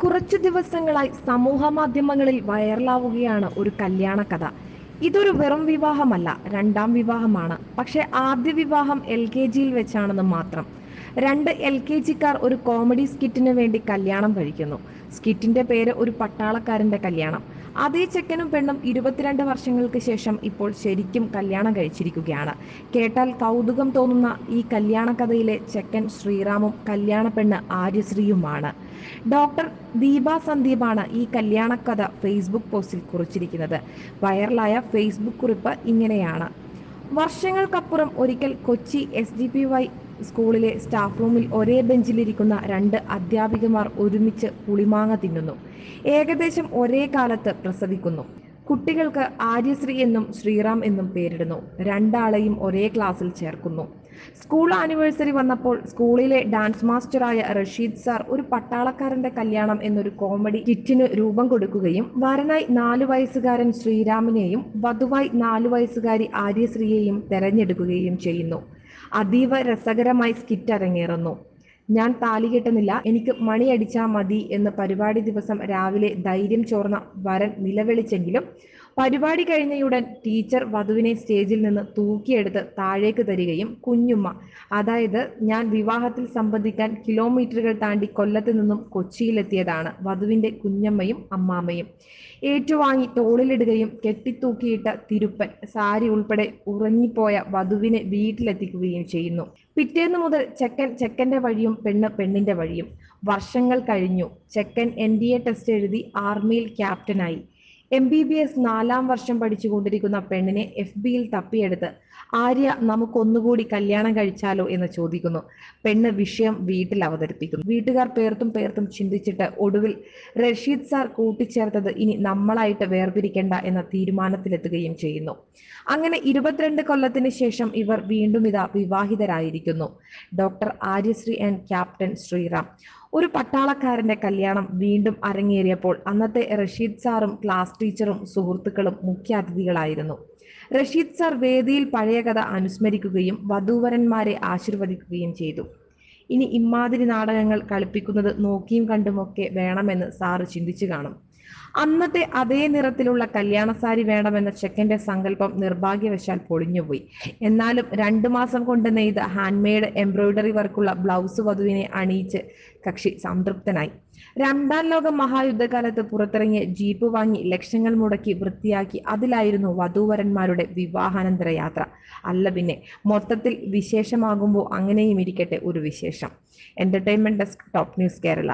കുറച്ചു ദിവസങ്ങളായി സമൂഹ മാധ്യമങ്ങളിൽ വൈറലാവുകയാണ് ഒരു കല്യാണ കഥ. ഇതൊരു വെറും വിവാഹമല്ല രണ്ടാം വിവാഹമാണ്. പക്ഷേ ആദ്യ വിവാഹം എൽ കെ ജിയിൽ വെച്ചാണെന്ന് മാത്രം. രണ്ട് എൽ കെ ജിക്കാർ ഒരു കോമഡി സ്കിറ്റിന് വേണ്ടി കല്യാണം കഴിക്കുന്നു. സ്കിറ്റിന്റെ പേര് ഒരു പട്ടാളക്കാരന്റെ കല്യാണം. അതേ ചെക്കനും പെണ്ണും ഇരുപത്തിരണ്ട് വർഷങ്ങൾക്ക് ശേഷം ഇപ്പോൾ ശരിക്കും കല്യാണം കഴിച്ചിരിക്കുകയാണ്. കേട്ടാൽ കൗതുകം തോന്നുന്ന ഈ കല്യാണ കഥയിലെ ചെക്കൻ ശ്രീറാമും കല്യാണ പെണ്ണ് ആര്യശ്രീയുമാണ്. ഡോക്ടർ ദീപ സന്ദീപാണ് ഈ കല്യാണക്കഥ ഫേസ്ബുക്ക് പോസ്റ്റിൽ കുറിച്ചിരിക്കുന്നത്. വൈറലായ ഫേസ്ബുക്ക് കുറിപ്പ് ഇങ്ങനെയാണ്. വർഷങ്ങൾക്കപ്പുറം ഒരിക്കൽ Kochi S D P Y സ്കൂളിലെ സ്റ്റാഫ് റൂമിൽ ഒരേ ബെഞ്ചിലിരിക്കുന്ന രണ്ട് അധ്യാപികമാർ ഒരുമിച്ച് പുളിമാങ്ങ തിന്നുന്നു. ഏകദേശം ഒരേ കാലത്ത് പ്രസവിക്കുന്നു. കുട്ടികൾക്ക് ആര്യശ്രീ എന്നും ശ്രീറാം എന്നും പേരിടുന്നു. രണ്ടാളെയും ഒരേ ക്ലാസ്സിൽ ചേർക്കുന്നു. സ്കൂൾ ആനിവേഴ്സറി വന്നപ്പോൾ സ്കൂളിലെ ഡാൻസ് മാസ്റ്ററായ റഷീദ് സാർ ഒരു പട്ടാളക്കാരന്റെ കല്യാണം എന്നൊരു കോമഡി കിറ്റിന് രൂപം കൊടുക്കുകയും വരനായി നാലു വയസ്സുകാരൻ ശ്രീരാമിനെയും വധുവായി നാലു വയസ്സുകാരി ആര്യശ്രീയെയും തെരഞ്ഞെടുക്കുകയും ചെയ്യുന്നു. അതീവ രസകരമായി സ്കിറ്റ് അരങ്ങേറുന്നു. ഞാൻ താലി കെട്ടുന്നില്ല എനിക്ക് മണിയടിച്ചാൽ മതി എന്ന് പരിപാടി ദിവസം രാവിലെ ധൈര്യം ചോർന്ന വരൻ നിലവിളിച്ചെങ്കിലും പരിപാടി കഴിഞ്ഞയുടൻ ടീച്ചർ വധുവിനെ സ്റ്റേജിൽ നിന്ന് തൂക്കിയെടുത്ത് താഴേക്ക് തരികയും കുഞ്ഞുമ്മ അതായത് ഞാൻ വിവാഹത്തിൽ സംബന്ധിക്കാൻ കിലോമീറ്ററുകൾ താണ്ടി കൊല്ലത്ത് നിന്നും കൊച്ചിയിലെത്തിയതാണ് വധുവിന്റെ കുഞ്ഞമ്മയും അമ്മാമ്മയും. ഏറ്റുവാങ്ങി തോളിലിടുകയും കെട്ടിത്തൂക്കിയിട്ട തിരുപ്പൻ സാരി ഉൾപ്പെടെ ഉറങ്ങിപ്പോയ വധുവിനെ വീട്ടിലെത്തിക്കുകയും ചെയ്യുന്നു. പിറ്റേന്ന് മുതൽ ചെക്കൻ ചെക്കന്റെ വഴിയും പെണ്ണ് പെണ്ണിന്റെ വഴിയും. വർഷങ്ങൾ കഴിഞ്ഞു. ചെക്കൻ എൻ ഡി എ ടെസ്റ്റ് എഴുതി ആർമിയിൽ ക്യാപ്റ്റനായി. എം ബി ബി എസ് നാലാം വർഷം പഠിച്ചുകൊണ്ടിരിക്കുന്ന പെണ്ണിനെ എഫ് ബിയിൽ തപ്പിയെടുത്ത് ആര്യ നമുക്കൊന്നുകൂടി കല്യാണം കഴിച്ചാലോ എന്ന് ചോദിക്കുന്നു. പെണ്ണ് വിഷയം വീട്ടിൽ അവതരിപ്പിക്കുന്നു. വീട്ടുകാർ പേർത്തും പേർത്തും ചിന്തിച്ചിട്ട് ഒടുവിൽ റഷീദ് സാർ കൂട്ടിച്ചേർത്തത് ഇനി നമ്മളായിട്ട് വേർപിരിക്കേണ്ട എന്ന തീരുമാനത്തിലെത്തുകയും ചെയ്യുന്നു. അങ്ങനെ ഇരുപത്തിരണ്ട് കൊല്ലത്തിന് ശേഷം ഇവർ വീണ്ടും ഇതാ വിവാഹിതരായിരിക്കുന്നു. Doctor Aryasree and captain Sreeram. ഒരു പട്ടാളക്കാരന്റെ കല്യാണം വീണ്ടും അരങ്ങേറിയപ്പോൾ അന്നത്തെ റഷീദ് സാറും ക്ലാസ് ടീച്ചറും സുഹൃത്തുക്കളും മുഖ്യ അതിഥികളായിരുന്നു റഷീദ് സാർ വേദിയിൽ പഴയ കഥ അനുസ്മരിക്കുകയും വധൂവരന്മാരെ ആശീർവദിക്കുകയും ചെയ്തു. ഇനി ഇമാതിരി നാടകങ്ങൾ കളിപ്പിക്കുന്നത് നോക്കിയും കണ്ടുമൊക്കെ വേണമെന്ന് സാറ് ചിന്തിച്ചു കാണും. അന്നത്തെ അതേ നിറത്തിലുള്ള കല്യാണസാരി വേണമെന്ന ചെക്കന്റെ സങ്കല്പം നിർഭാഗ്യവശാൽ പൊളിഞ്ഞുപോയി. എന്നാലും രണ്ടു മാസം കൊണ്ട് നെയ്ത ഹാൻഡ്മെയ്ഡ് എംബ്രോയിഡറി വർക്കുള്ള ബ്ലൗസ് വധുവിനെ അണിയിച്ച് കക്ഷി സംതൃപ്തനായി. രണ്ടാം ലോക മഹായുദ്ധകാലത്ത് പുറത്തിറങ്ങിയ ജീപ്പ് വാങ്ങി ലക്ഷങ്ങൾ മുടക്കി വൃത്തിയാക്കി അതിലായിരുന്നു വധൂവരന്മാരുടെ വിവാഹാനന്തര യാത്ര. അല്ല പിന്നെ മൊത്തത്തിൽ വിശേഷമാകുമ്പോൾ അങ്ങനെയും ഇരിക്കട്ടെ ഒരു വിശേഷം. Entertainment desk top news Kerala